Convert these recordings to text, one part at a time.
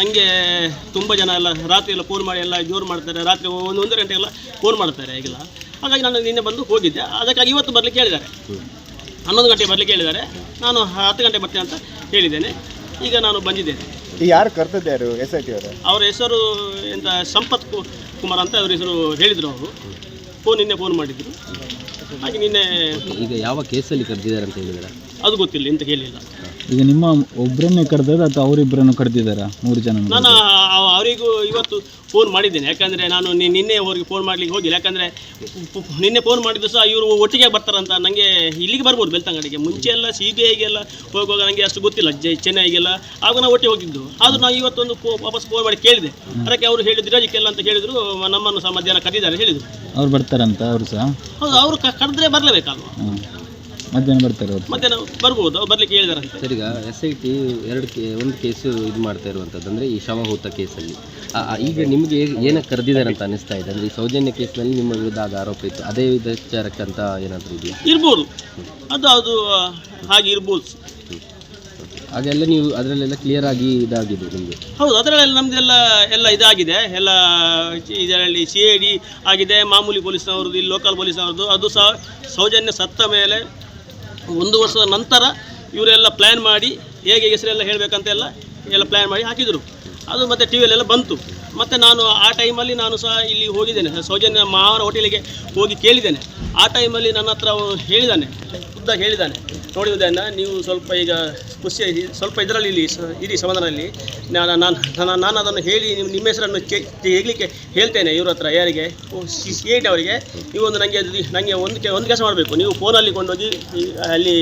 ನನಗೆ ತುಂಬ ಜನ ಎಲ್ಲ ರಾತ್ರಿ ಎಲ್ಲ ಫೋನ್ ಮಾಡಿ ಎಲ್ಲ ಜೋರು ಮಾಡ್ತಾರೆ. ರಾತ್ರಿ ಒಂದು ಒಂದು ಗಂಟೆ ಎಲ್ಲ ಫೋನ್ ಮಾಡ್ತಾರೆ ಈಗೆಲ್ಲ. ಹಾಗಾಗಿ ನಾನು ನಿನ್ನೆ ಬಂದು ಹೋಗಿದ್ದೆ. ಅದಕ್ಕಾಗಿ ಇವತ್ತು ಬರಲಿಕ್ಕೆ ಹೇಳಿದ್ದಾರೆ. ಹನ್ನೊಂದು ಗಂಟೆ ಬರಲಿಕ್ಕೆ ಹೇಳಿದ್ದಾರೆ. ನಾನು ಹತ್ತು ಗಂಟೆ ಬರ್ತೇನೆ ಅಂತ ಹೇಳಿದ್ದೇನೆ. ಈಗ ನಾನು ಬಂದಿದ್ದೇನೆ. ಯಾರು ಕರ್ತದ್ದು ಯಾರು? ಎಸ್ ಐ ಟಿ ಅವರು? ಅವರ ಹೆಸರು ಎಂತ ಸಂಪತ್ ಕು- ಕುಮಾರ್ ಅಂತ ಅವ್ರ ಹೆಸರು ಹೇಳಿದರು ಅವರು. ಫೋನ್ ನಿನ್ನೆ ಫೋನ್ ಮಾಡಿದ್ರು. ಹಾಗೆ ನಿನ್ನೆ ಈಗ ಯಾವ ಕೇಸಲ್ಲಿ ಕರೆದಿದ್ದಾರೆ ಅಂತ ಹೇಳಿದ್ದಾರೆ ಅದು ಗೊತ್ತಿಲ್ಲ ಎಂತ ಹೇಳಿಲ್ಲ. ಈಗ ನಿಮ್ಮ ಒಬ್ಬರನ್ನೇ ಕರೆದದ ಅಥವಾ ಅವರಿಬ್ಬರನ್ನು ಕರೆದಿದ್ದಾರಾ ಮೂರು ಜನ ನಾನು ಅವ- ಅವರಿಗೂ ಇವತ್ತು ಫೋನ್ ಮಾಡಿದ್ದೇನೆ. ಯಾಕಂದರೆ ನಾನು ನಿ- ನಿನ್ನೆ ಅವ್ರಿಗೆ ಫೋನ್ ಮಾಡ್ಲಿಕ್ಕೆ ಹೋಗಿಲ್ಲ. ಯಾಕಂದರೆ ನಿನ್ನೆ ಫೋನ್ ಮಾಡಿದ್ದು ಸಹ ಇವರು ಒಟ್ಟಿಗೆ ಬರ್ತಾರಂತ ನನಗೆ ಇಲ್ಲಿಗೆ ಬರ್ಬೋದು ಬೆಳ್ತಂಗಡಿಗೆ. ಮುಂಚೆ ಎಲ್ಲ ಸಿ ಬಿ ಐಗೆಲ್ಲ ಹೋಗುವಾಗ ನನಗೆ ಅಷ್ಟು ಗೊತ್ತಿಲ್ಲ. ಜೈ ಚೆನ್ನೈಗೆಲ್ಲ. ಆಗ ನಾವು ಒಟ್ಟಿಗೆ ಹೋಗಿದ್ದು. ಆದರೂ ನಾವು ಇವತ್ತೊಂದು ಫೋ ವಾಪಸ್ ಫೋನ್ ಮಾಡಿ ಕೇಳಿದೆ. ಅದಕ್ಕೆ ಅವರು ಹೇಳಿದ್ರು ರಜಕ್ಕೆಲ್ಲ ಅಂತ ಹೇಳಿದರು ನಮ್ಮನ್ನು ಸಹ ಮಧ್ಯಾಹ್ನ ಕರೆದಿದ್ದಾರೆ ಹೇಳಿದರು. ಅವ್ರು ಬರ್ತಾರಂತ ಅವರು ಸಹ? ಹೌದು ಅವರು ಕರೆದ್ರೆ ಬರಲೇಬೇಕಲ್ವ? ಮಧ್ಯಾಹ್ನ ಬರ್ತಾರೆ ಅವರು. ಮಧ್ಯಾಹ್ನ ಬರ್ಬೋದು ಅವ್ರು ಬರಲಿಕ್ಕೆ ಹೇಳಿದಾರಂತೆ. ಸರ್ ಈಗ ಎಸ್ ಐ ಟಿ ಎರಡು ಕೇ ಒಂದು ಕೇಸು ಇದು ಮಾಡ್ತಾ ಇರುವಂಥದ್ದು ಅಂದರೆ ಈ ಶವಹೂತ ಕೇಸಲ್ಲಿ. ಆ- ಆ- ಈಗ ನಿಮಗೆ ಏನಕ್ಕೆ ಕರೆದಿದ್ದಾರೆ ಅಂತ ಅನಿಸ್ತಾ ಇದೆ? ಅಂದರೆ ಈ ಸೌಜನ್ಯ ಕೇಸ್ನಲ್ಲಿ ನಿಮ್ಮ ವಿರುದ್ಧ ಆದ ಆರೋಪ ಇತ್ತು. ಅದೇ ವಿಚಾರಕ್ಕಂತ ಏನಾದರೂ ಇದೆಯಾ? ಇರ್ಬೋದು. ಅದು ಅದು ಹಾಗೆ ಇರ್ಬೋದು. ಹಾಗೆಲ್ಲ ನೀವು ಅದರಲ್ಲೆಲ್ಲ ಕ್ಲಿಯರ್ ಆಗಿ ಇದಾಗಿದೆ ನಿಮಗೆ? ಹೌದು ಅದರಲ್ಲೆಲ್ಲ ನಮ್ದೆಲ್ಲ ಎಲ್ಲ ಇದಾಗಿದೆ. ಎಲ್ಲ ಇದರಲ್ಲಿ ಸಿ ಐ ಡಿ ಆಗಿದೆ. ಮಾಮೂಲಿ ಪೊಲೀಸ್ನವ್ರದ್ದು ಇಲ್ಲಿ ಲೋಕಲ್ ಪೊಲೀಸ್ನವ್ರದ್ದು ಅದು ಸಹ ಸೌಜನ್ಯ ಸತ್ತ ಮೇಲೆ ಒಂದು ವರ್ಷದ ನಂತರ ಇವರೆಲ್ಲ ಪ್ಲ್ಯಾನ್ ಮಾಡಿ ಹೇಗೆ ಹೆಸರೆಲ್ಲ ಹೇಳಬೇಕಂತೆಲ್ಲ ಎಲ್ಲ ಪ್ಲ್ಯಾನ್ ಮಾಡಿ ಹಾಕಿದರು. ಅದು ಮತ್ತು ಟಿ ವಿಯಲ್ಲೆಲ್ಲ ಬಂತು. ಮತ್ತು ನಾನು ಆ ಟೈಮಲ್ಲಿ ನಾನು ಸಹ ಇಲ್ಲಿ ಹೋಗಿದ್ದೇನೆ. ಸೌಜನ್ಯ ಮಾವನ ಹೋಟೆಲಿಗೆ ಹೋಗಿ ಕೇಳಿದ್ದೇನೆ. ಆ ಟೈಮಲ್ಲಿ ನನ್ನ ಹತ್ರ ಹೇಳಿದ್ದಾನೆ ಖುದ್ದಾಗಿ ಹೇಳಿದ್ದಾನೆ ನೋಡಿ ಉದಯಣ್ಣ ನೀವು ಸ್ವಲ್ಪ ಈಗ ಖುಷಿ ಸ್ವಲ್ಪ ಇದರಲ್ಲಿ ಇಲ್ಲಿ ಇರಿ ಸಮಾಧಾನದಲ್ಲಿ. ನಾನು ನಾನು ನಾನು ನಾನು ಅದನ್ನು ಹೇಳಿ ನಿಮ್ಮ ನಿಮ್ಮ ಹೆಸರನ್ನು ಹೇಳಲಿಕ್ಕೆ ಹೇಳ್ತೇನೆ ಇವ್ರ ಹತ್ರ, ಯಾರಿಗೆ? ಸಿ ಐ ಅವರಿಗೆ. ನೀವು ಒಂದು ನನಗೆ ನನಗೆ ಒಂದು ಕೆ, ಒಂದು ಕೆಲಸ ಮಾಡಬೇಕು. ನೀವು ಫೋನಲ್ಲಿ ಕೊಂಡೋಗಿ ಅಲ್ಲಿ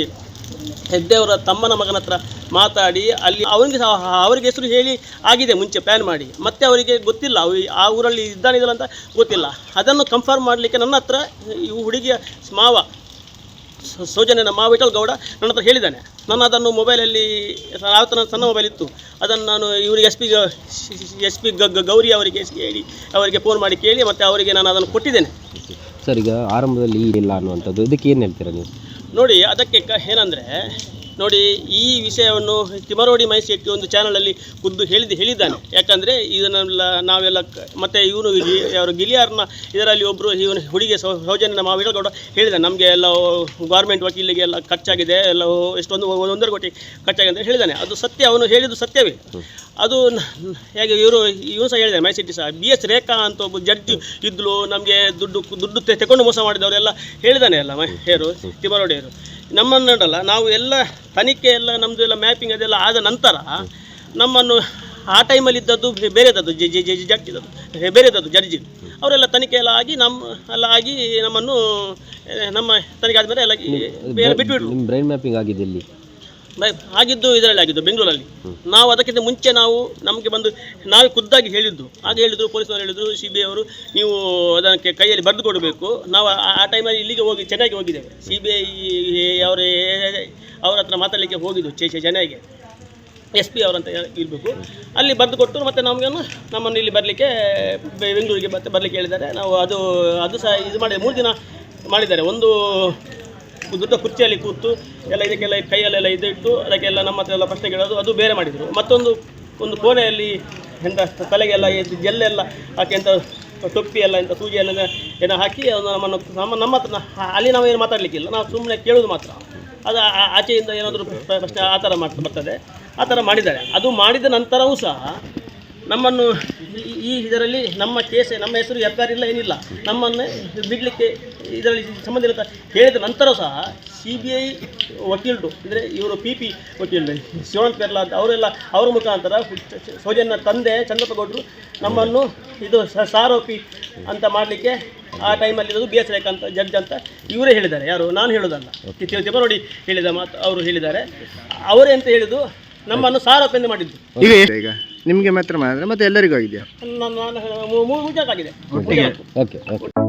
ಹೆದ್ದೆಯವರ ತಮ್ಮನ ಮಗನ ಹತ್ರ ಮಾತಾಡಿ, ಅಲ್ಲಿ ಅವನಿಗೆ ಅವರಿಗೆ ಹೆಸರು ಹೇಳಿ ಆಗಿದೆ, ಮುಂಚೆ ಪ್ಲ್ಯಾನ್ ಮಾಡಿ. ಮತ್ತೆ ಅವರಿಗೆ ಗೊತ್ತಿಲ್ಲ ಆ ಊರಲ್ಲಿ ಇದ್ದಾನಿದಲ್ಲ ಅಂತ ಗೊತ್ತಿಲ್ಲ. ಅದನ್ನು ಕನ್ಫರ್ಮ್ ಮಾಡಲಿಕ್ಕೆ ನನ್ನ ಹತ್ರ ಈ ಹುಡುಗಿಯ ಮಾವ ಸ- ಸೌಜನ್ಯನ ಮಾವ ವಿಠಲ್ ಗೌಡ ನನ್ನ ಹತ್ರ ಹೇಳಿದ್ದಾನೆ. ನಾನು ಅದನ್ನು ಮೊಬೈಲಲ್ಲಿ ಆವತ್ತು ನನ್ನ ಸಣ್ಣ ಮೊಬೈಲ್ ಇತ್ತು. ಅದನ್ನು ನಾನು ಇವರಿಗೆ S P S P Gowri ಅವರಿಗೆ ಹೇಳಿ ಅವರಿಗೆ ಫೋನ್ ಮಾಡಿ ಕೇಳಿ ಮತ್ತು ಅವರಿಗೆ ನಾನು ಅದನ್ನು ಕೊಟ್ಟಿದ್ದೇನೆ. ಸರ್ ಈಗ ಆರಂಭದಲ್ಲಿ ಇಲ್ಲ ಅನ್ನುವಂಥದ್ದು ಇದಕ್ಕೆ ಏನು ಹೇಳ್ತೀರಾ ನೀವು? ನೋಡಿ ಅದಕ್ಕೆ ಕ ಏನಂದರೆ ನೋಡಿ, ಈ ವಿಷಯವನ್ನು ತಿಮರೋಡಿ ಶೆಟ್ಟಿ ಒಂದು ಚಾನಲಲ್ಲಿ ಖುದ್ದು ಹೇಳಿದ ಹೇಳಿದ್ದಾನೆ. ಯಾಕಂದರೆ ಇದನ್ನೆಲ್ಲ ನಾವೆಲ್ಲ ಮತ್ತೆ ಇವನು ಅವರು ಗಿಲಿಯಾರ್ನ ಇದರಲ್ಲಿ ಒಬ್ಬರು ಇವನು ಹುಡುಗಿ ಸೌಜನ್ಯ ಮಾವಿಡಗೌಡ ಹೇಳಿದ ನಮಗೆ ಎಲ್ಲ ಗೌರ್ಮೆಂಟ್ ವಕೀಲಿಗೆ ಎಲ್ಲ ಖರ್ಚಾಗಿದೆ, ಎಲ್ಲ ಎಷ್ಟೊಂದು ಒಂದೊಂದರ ಕೋಟಿ ಖರ್ಚಾಗಿದೆ ಅಂತ ಹೇಳಿದ್ದಾನೆ ಅದು ಸತ್ಯ, ಅವನು ಹೇಳಿದ್ದು ಸತ್ಯವೇ. ಅದು ಹೇಗೆ ಇವರು, ಇವನು ಸಹ ಹೇಳಿದ್ದಾರೆ ಮೈಸಿಟಿ ಸಹ. ಬಿ ಎಸ್ ರೇಖಾ ಅಂತ ಒಬ್ಬ ಜಡ್ಜ್ ಇದ್ಲು, ನಮಗೆ ದುಡ್ಡು ದುಡ್ಡು ತೆಕೊಂಡು ಮೋಸ ಮಾಡಿದವರೆಲ್ಲ ಹೇಳಿದ್ದಾನೆ ಅಲ್ಲ ಮೈ, ಹೇರು, ತಿಮರೋಡಿಯವರು. ನಮ್ಮನ್ನುಂಟಲ್ಲ ನಾವು ಎಲ್ಲ ತನಿಖೆ ಎಲ್ಲ ನಮ್ಮದು ಎಲ್ಲ ಮ್ಯಾಪಿಂಗ್ ಅದೆಲ್ಲ ಆದ ನಂತರ ನಮ್ಮನ್ನು ಆ ಟೈಮಲ್ಲಿ ಇದ್ದದ್ದು ಬೇರೆದದ್ದು ಜಿ ಜಿ ಜಿ ಜಡ್ಜ್ ಇದ್ದದ್ದು ಬೇರೆದದ್ದು ಜಡ್ಜಿ. ಅವರೆಲ್ಲ ತನಿಖೆ ಎಲ್ಲ ಆಗಿ ನಮ್ಮ ಎಲ್ಲ ಆಗಿ ನಮ್ಮನ್ನು ನಮ್ಮ ತನಿಖೆ ಆದಮೇಲೆ ಎಲ್ಲ ಬೇರೆ ಬಿಟ್ಬಿಟ್ರು. ಬ್ರೈನ್ ಮ್ಯಾಪಿಂಗ್ ಆಗಿದೆ ಇಲ್ಲಿ. ಆಗಿದ್ದು ಇದರಲ್ಲಿ ಆಗಿದ್ದು, ಬೆಂಗಳೂರಲ್ಲಿ. ನಾವು ಅದಕ್ಕಿಂತ ಮುಂಚೆ ನಾವು ನಮಗೆ ಬಂದು, ನಾವೇ ಖುದ್ದಾಗಿ ಹೇಳಿದ್ದು. ಹಾಗೆ ಹೇಳಿದ್ರು, ಪೊಲೀಸ್ನವರು ಹೇಳಿದ್ರು ಸಿ ಬಿ ಅವರು, ನೀವು ಅದಕ್ಕೆ ಕೈಯಲ್ಲಿ ಬರೆದು ಕೊಡಬೇಕು. ನಾವು ಆ- ಟೈಮಲ್ಲಿ ಇಲ್ಲಿಗೆ ಹೋಗಿ, ಚೆನ್ನಾಗಿ ಹೋಗಿದ್ದೇವೆ. ಸಿ ಬಿ ಐ ಅವರ, ಅವ್ರ ಹತ್ರ ಮಾತಾಡಲಿಕ್ಕೆ ಹೋಗಿದ್ದು ಚೇ ಚೆನ್ನೈಗೆ. ಎಸ್ ಪಿ ಅವರಂತ ಇರಬೇಕು. ಅಲ್ಲಿ ಬರೆದು ಕೊಟ್ಟು ಮತ್ತು ನಮಗೆ ನಮ್ಮನ್ನು ಇಲ್ಲಿ ಬರಲಿಕ್ಕೆ ಬೆಂಗಳೂರಿಗೆ ಮತ್ತೆ ಬರಲಿಕ್ಕೆ ಹೇಳಿದ್ದಾರೆ. ನಾವು ಅದು ಅದು ಸಹ ಇದು ಮಾಡಿ ಮೂರು ದಿನ ಮಾಡಿದ್ದಾರೆ. ಒಂದು ದೊಡ್ಡ ಕುರ್ಚಿಯಲ್ಲಿ ಕೂತು ಎಲ್ಲ ಇದಕ್ಕೆಲ್ಲ ಕೈಯಲ್ಲೆಲ್ಲ ಇದಿಟ್ಟು ಅದಕ್ಕೆಲ್ಲ ನಮ್ಮ ಹತ್ರ ಎಲ್ಲ ಪ್ರಶ್ನೆ ಕೇಳೋದು ಅದು ಬೇರೆ ಮಾಡಿದರು. ಮತ್ತೊಂದು, ಒಂದು ಕೋಣೆಯಲ್ಲಿ ಎಂತ ತಲೆಗೆಲ್ಲ ಜೆಲ್ಲೆಲ್ಲ ಹಾಕಿ ಎಂಥ ಟೊಪ್ಪಿ ಎಲ್ಲ ಎಂತ ಸೂಜಿ ಎಲ್ಲ ಏನೋ ಹಾಕಿ ಅದು ನಮ್ಮನ್ನು ನಮ್ಮ ನಮ್ಮ ಹತ್ರ ಅಲ್ಲಿ ನಾವು ಏನು ಮಾತಾಡಲಿಕ್ಕಿಲ್ಲ. ನಾವು ಸುಮ್ಮನೆ ಕೇಳೋದು ಮಾತ್ರ. ಅದು ಆಚೆಯಿಂದ ಏನಾದರೂ ಪ್ರಶ್ನೆ, ಆ ಥರ ಮಾಡ್ತಾ ಬರ್ತದೆ. ಆ ಥರ ಮಾಡಿದ್ದಾರೆ. ಅದು ಮಾಡಿದ ನಂತರವೂ ಸಹ ನಮ್ಮನ್ನು ಈ- ಇದರಲ್ಲಿ ನಮ್ಮ ಕೇಸ್ ನಮ್ಮ ಹೆಸರು ಎಫ್ ಆರ್ ಇಲ್ಲ ಏನಿಲ್ಲ. ನಮ್ಮನ್ನು ಬಿಡಲಿಕ್ಕೆ ಇದರಲ್ಲಿ ಸಂಬಂಧಿತ ಹೇಳಿದ ನಂತರ ಸಹ ಸಿ ಬಿ ಐ ವಕೀಲರು ಅಂದರೆ ಇವರು ಪಿ ಪಿ ವಕೀಲರು ಶಿವಾನಂತ ಪೇರ್ಲಾ ಅಂತ ಅವರೆಲ್ಲ ಅವರ ಮುಖಾಂತರ ಸೌಜನ್ಯ ತಂದೆ ಚಂದ್ರಪ್ಪಗೌಡರು ನಮ್ಮನ್ನು ಇದು ಸ- ಸಾರೋಪಿ ಅಂತ ಮಾಡಲಿಕ್ಕೆ ಆ ಟೈಮಲ್ಲಿ ಇರೋದು ಬಿ ಎಸ್ ರೇಖ ಅಂತ ಜಡ್ಜ್ ಅಂತ ಇವರೇ ಹೇಳಿದ್ದಾರೆ. ಯಾರು? ನಾನು ಹೇಳೋದಲ್ಲ. ತಿಮರೋಡಿ ಹೇಳಿದ ಮಾತು ಅವರು ಹೇಳಿದ್ದಾರೆ. ಅವರೇ ಅಂತ ಹೇಳಿದ್ದು ನಮ್ಮನ್ನು ಸಾರೋಪಿ ಎಂದು ಮಾಡಿದ್ದು. ಈಗ ಈಗ ನಿಮಗೆ ಮಾತ್ರ ಮಾಡಿದ್ರೆ ಮತ್ತೆ ಎಲ್ಲರಿಗೂ ಆಗಿದೆಯಾ? ನಾನು ನಾನು ಮೂರು ಮೂರು ಆಗಿದೆ ಓಕೆ ಓಕೆ